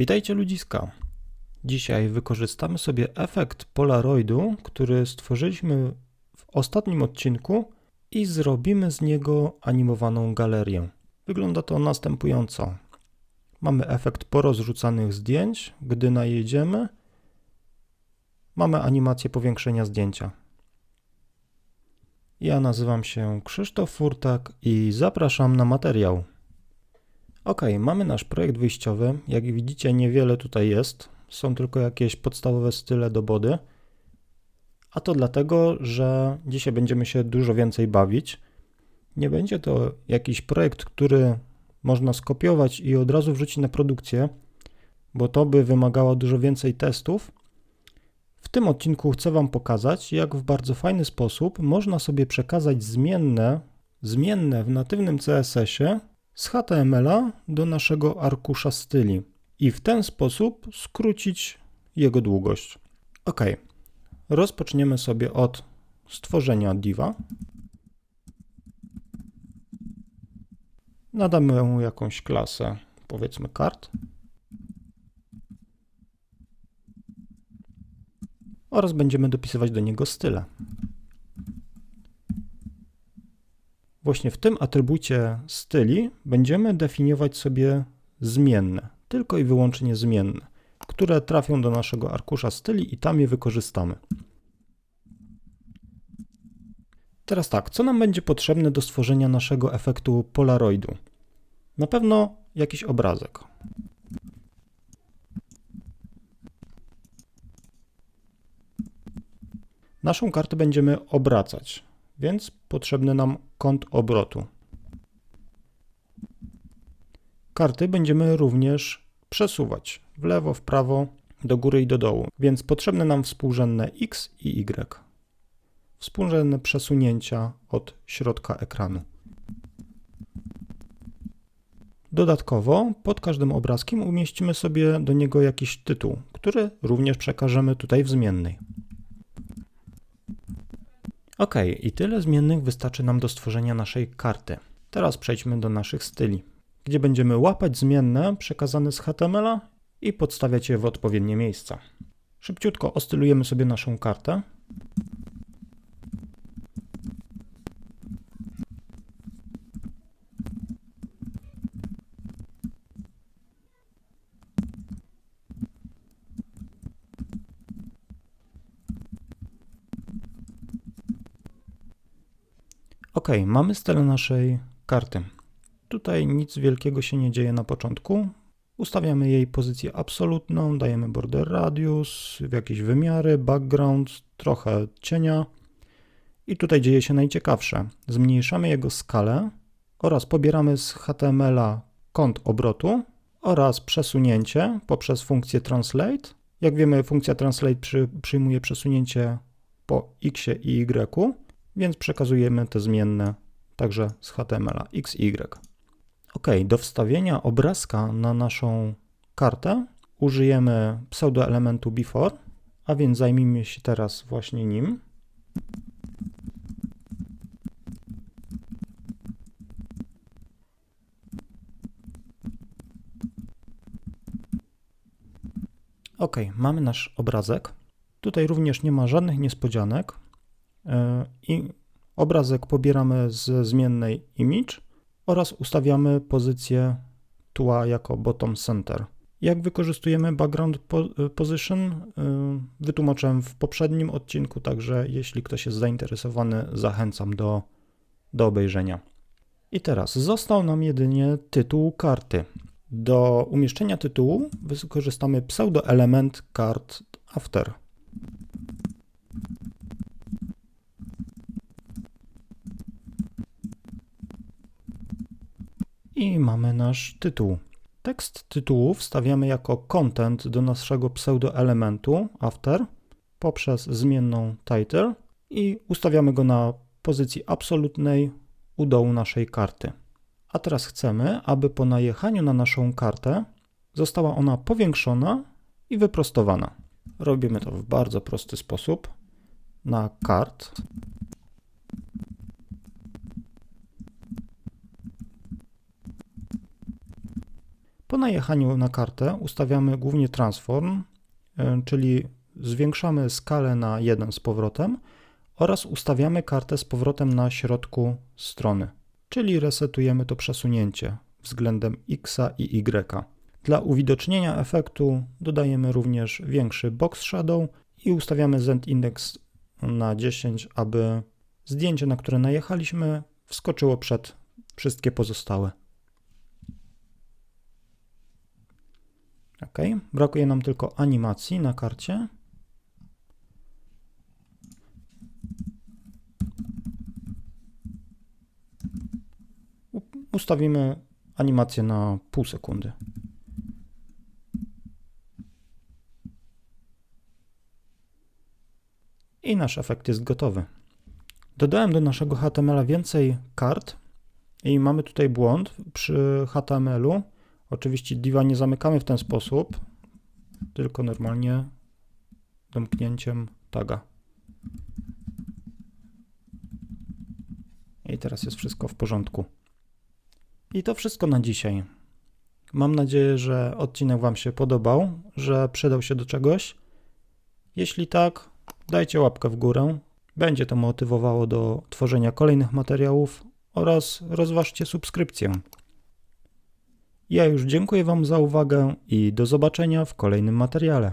Witajcie ludziska. Dzisiaj wykorzystamy sobie efekt Polaroidu, który stworzyliśmy w ostatnim odcinku i zrobimy z niego animowaną galerię. Wygląda to następująco. Mamy efekt porozrzucanych zdjęć, gdy najedziemy. Mamy animację powiększenia zdjęcia. Ja nazywam się Krzysztof Furtak i zapraszam na materiał. Ok, mamy nasz projekt wyjściowy. Jak widzicie, niewiele tutaj jest. Są tylko jakieś podstawowe style do body. A to dlatego, że dzisiaj będziemy się dużo więcej bawić. Nie będzie to jakiś projekt, który można skopiować i od razu wrzucić na produkcję, bo to by wymagało dużo więcej testów. W tym odcinku chcę Wam pokazać, jak w bardzo fajny sposób można sobie przekazać zmienne, zmienne w natywnym CSS-ie z HTML-a do naszego arkusza styli i w ten sposób skrócić jego długość. Ok, rozpoczniemy sobie od stworzenia diva. Nadamy mu jakąś klasę, powiedzmy kart. Oraz będziemy dopisywać do niego style. Właśnie w tym atrybucie styli będziemy definiować sobie zmienne, tylko i wyłącznie zmienne, które trafią do naszego arkusza styli i tam je wykorzystamy. Teraz tak, co nam będzie potrzebne do stworzenia naszego efektu Polaroidu? Na pewno jakiś obrazek. Naszą kartę będziemy obracać więc potrzebny nam kąt obrotu. Karty będziemy również przesuwać w lewo, w prawo, do góry i do dołu, więc potrzebne nam współrzędne x i y. Współrzędne przesunięcia od środka ekranu. Dodatkowo pod każdym obrazkiem umieścimy sobie do niego jakiś tytuł, który również przekażemy tutaj w zmiennej. Ok, i tyle zmiennych wystarczy nam do stworzenia naszej karty. Teraz przejdźmy do naszych styli, gdzie będziemy łapać zmienne przekazane z HTML-a i podstawiać je w odpowiednie miejsca. Szybciutko ostylujemy sobie naszą kartę. Ok, mamy styl naszej karty. Tutaj nic wielkiego się nie dzieje na początku. Ustawiamy jej pozycję absolutną, dajemy border radius, jakieś wymiary, background, trochę cienia. I tutaj dzieje się najciekawsze. Zmniejszamy jego skalę oraz pobieramy z HTML-a kąt obrotu oraz przesunięcie poprzez funkcję translate. Jak wiemy, funkcja translate przy, przyjmuje przesunięcie po x i y więc przekazujemy te zmienne także z HTML x, y. Ok, do wstawienia obrazka na naszą kartę użyjemy pseudoelementu before, a więc zajmijmy się teraz właśnie nim. Ok, mamy nasz obrazek. Tutaj również nie ma żadnych niespodzianek. E, i obrazek pobieramy z zmiennej image oraz ustawiamy pozycję tła jako bottom center. Jak wykorzystujemy background position, e, wytłumaczyłem w poprzednim odcinku, także jeśli ktoś jest zainteresowany, zachęcam do, do obejrzenia. I teraz został nam jedynie tytuł karty. Do umieszczenia tytułu wykorzystamy pseudoelement card after. I mamy nasz tytuł. Tekst tytułu wstawiamy jako content do naszego pseudoelementu after poprzez zmienną title i ustawiamy go na pozycji absolutnej u dołu naszej karty. A teraz chcemy, aby po najechaniu na naszą kartę została ona powiększona i wyprostowana. Robimy to w bardzo prosty sposób. Na kart Po najechaniu na kartę ustawiamy głównie transform, y, czyli zwiększamy skalę na 1 z powrotem oraz ustawiamy kartę z powrotem na środku strony, czyli resetujemy to przesunięcie względem x i y. Dla uwidocznienia efektu dodajemy również większy box shadow i ustawiamy z index na 10, aby zdjęcie, na które najechaliśmy, wskoczyło przed wszystkie pozostałe. Ok, brakuje nam tylko animacji na karcie. Ustawimy animację na pół sekundy. I nasz efekt jest gotowy. Dodałem do naszego HTML więcej kart i mamy tutaj błąd przy HTML-u. Oczywiście diva nie zamykamy w ten sposób, tylko normalnie domknięciem taga. I teraz jest wszystko w porządku. I to wszystko na dzisiaj. Mam nadzieję, że odcinek Wam się podobał, że przydał się do czegoś. Jeśli tak, dajcie łapkę w górę. Będzie to motywowało do tworzenia kolejnych materiałów oraz rozważcie subskrypcję. Ja już dziękuję Wam za uwagę i do zobaczenia w kolejnym materiale.